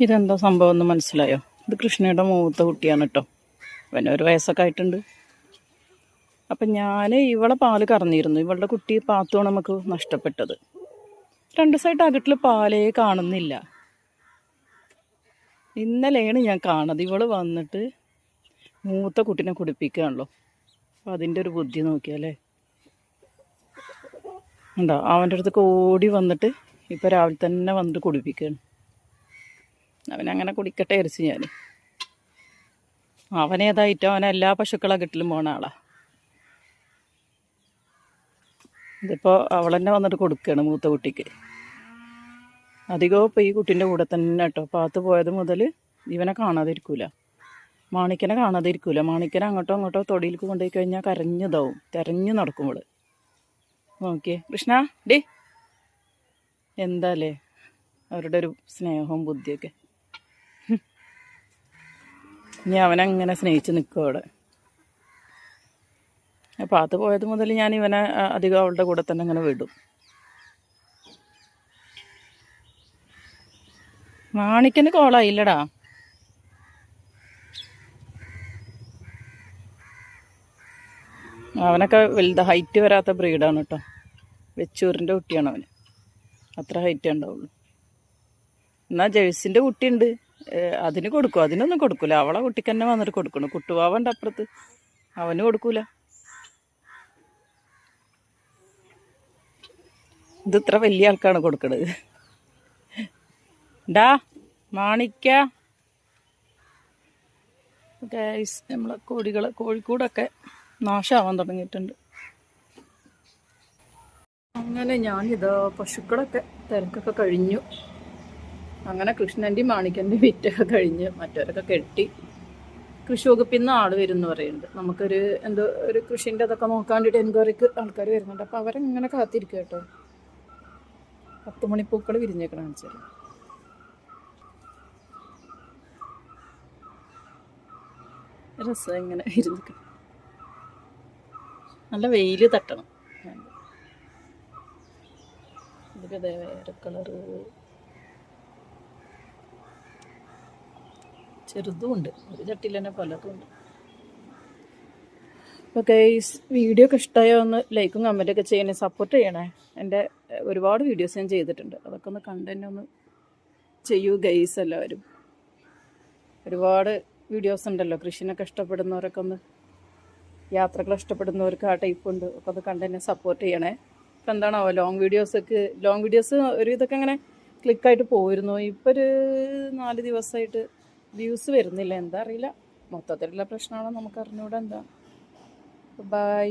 ഇതെന്താ സംഭവം എന്ന് മനസ്സിലായോ? ഇത് കൃഷ്ണയുടെ മൂത്ത കുട്ടിയാണ് കേട്ടോ പിന്നെ ഒരു വയസ്സൊക്കെ ആയിട്ടുണ്ട്. അപ്പം ഞാൻ ഇവളെ പാൽ കറന്നിരുന്നു. ഇവളുടെ കുട്ടി പാത്തുമാണ് നമുക്ക് നഷ്ടപ്പെട്ടത്. രണ്ട് സൈഡ് അകട്ടിൽ പാലേ കാണുന്നില്ല. ഇന്നലെയാണ് ഞാൻ കാണുന്നത്. ഇവൾ വന്നിട്ട് മൂത്ത കുട്ടീനെ കുടിപ്പിക്കുകയാണല്ലോ. അപ്പം അതിന്റെ ഒരു ബുദ്ധി നോക്കിയാലേ ഉണ്ടോ അവന്റെ അടുത്തൊക്കെ ഓടി വന്നിട്ട് ഇപ്പം രാവിലെ തന്നെ വന്നിട്ട് കുടിപ്പിക്കുകയാണ്. അവനങ്ങനെ കുടിക്കട്ടെ അരിച്ച് ഞാൻ. അവനേതായിട്ടും അവനെ എല്ലാ പശുക്കളെ കിട്ടിലും പോണ ആളാ. ഇതിപ്പോൾ അവൾ തന്നെ വന്നിട്ട് കൊടുക്കുകയാണ് മൂത്ത കുട്ടിക്ക്. അധികവും ഇപ്പോൾ ഈ കുട്ടീന്റെ കൂടെ തന്നെ കേട്ടോ. പാത്ത് പോയത് മുതൽ ഇവനെ കാണാതിരിക്കൂല. മാണിക്കനെ കാണാതിരിക്കൂല. മാണിക്കനെ അങ്ങോട്ടോ അങ്ങോട്ടോ തൊടിയിലേക്ക് കൊണ്ടുപോയി കഴിഞ്ഞാൽ കരഞ്ഞതാവും. തെരഞ്ഞു നടക്കുമ്പോൾ നോക്കിയേ. കൃഷ്ണ ഡേ. എന്താല്ലേ അവരുടെ ഒരു സ്നേഹവും ബുദ്ധിയൊക്കെ. ഇനി അവനങ്ങനെ സ്നേഹിച്ച് നിൽക്കും അവിടെ. പാത്ത് പോയത് മുതൽ ഞാൻ ഇവനെ അധികം അവളുടെ കൂടെ തന്നെ അങ്ങനെ വിടും. മാണിക്കന് കോളായില്ലടാ അവനൊക്കെ വലുത് ഹൈറ്റ് വരാത്ത ബ്രീഡാണ് കേട്ടോ വെച്ചൂരിന്റെ കുട്ടിയാണ് അവന്. അത്ര ഹൈറ്റേ ഉണ്ടാവുള്ളൂ. എന്നാൽ ജേഴ്സിന്റെ കുട്ടിയുണ്ട്. അതിന് കൊടുക്കും. അതിനൊന്നും കൊടുക്കൂല. അവളെ കുട്ടിക്ക് തന്നെ വന്നിട്ട് കൊടുക്കണം. കുട്ടുവാവന്റെ അപ്പുറത്ത്. അവന് കൊടുക്കൂല. ഇത് ഇത്ര വലിയ ആൾക്കാണ് കൊടുക്കണത്. ഡാ മാണിക്ക. നമ്മളെ കോഴികൾ കോഴിക്കൂടൊക്കെ നാശമാവാൻ തുടങ്ങിയിട്ടുണ്ട്. അങ്ങനെ ഞാനിത് പശുക്കളൊക്കെ തിരക്കൊക്കെ കഴിഞ്ഞു. അങ്ങനെ കൃഷ്ണന്റെയും മാണിക്കന്റെയും വിറ്റൊക്കെ കഴിഞ്ഞ് മറ്റവരൊക്കെ കെട്ടി കൃഷി വകുപ്പിൽ നിന്ന് ആൾ വരും എന്ന് പറയുന്നുണ്ട്. നമുക്കൊരു എന്തോ ഒരു കൃഷിന്റെ അതൊക്കെ നോക്കാൻ വേണ്ടിയിട്ട് എൻക്വയറിക്ക് ആൾക്കാർ വരുന്നുണ്ട്. അപ്പോൾ അവരങ്ങനെ കാത്തിരിക്കുക കേട്ടോ. പത്ത് മണിപ്പൂക്കൾ വിരിഞ്ഞേക്കണം വെച്ചാൽ രസം ഇങ്ങനെ ഇരുന്നിക്കണം നല്ല വെയിൽ തട്ടണം. ഇതിൽ വേറെ കളറ്. ചെറുതും ഉണ്ട്. ഒരു ചട്ടിയിൽ തന്നെ പലതും ഉണ്ട്. ഓക്കെ വീഡിയോ ഒക്കെ ഇഷ്ടമായോ ഒന്ന് ലൈക്കും കമന്റൊക്കെ ചെയ്യണേ സപ്പോർട്ട് ചെയ്യണേ. എന്റെ ഒരുപാട് വീഡിയോസ് ഞാൻ ചെയ്തിട്ടുണ്ട്. അതൊക്കെ ഒന്ന് കണ്ട് തന്നെ ഒന്ന് ചെയ്യൂ ഗൈസ് എല്ലാവരും. ഒരുപാട് വീഡിയോസ് ഉണ്ടല്ലോ. കൃഷിനൊക്കെ ഇഷ്ടപ്പെടുന്നവരൊക്കെ ഒന്ന് യാത്രകൾ ഇഷ്ടപ്പെടുന്നവർക്ക് ആ ടൈപ്പ് ഉണ്ട്. ഒക്കെ ഒന്ന് കണ്ട് തന്നെ സപ്പോർട്ട് ചെയ്യണേ. ഇപ്പം എന്താണോ ലോങ് വീഡിയോസൊക്കെ ലോങ് വീഡിയോസ് ഒരു ഇതൊക്കെ അങ്ങനെ ക്ലിക്കായിട്ട് പോയിരുന്നു. ഇപ്പോൾ ഒരു നാല് ദിവസമായിട്ട് വ്യൂസ് വരുന്നില്ല. എന്താ അറിയില്ല. മൊത്തത്തിലുള്ള പ്രശ്നമാണോ നമുക്ക് അറിഞ്ഞൂടെ എന്താ. ബൈ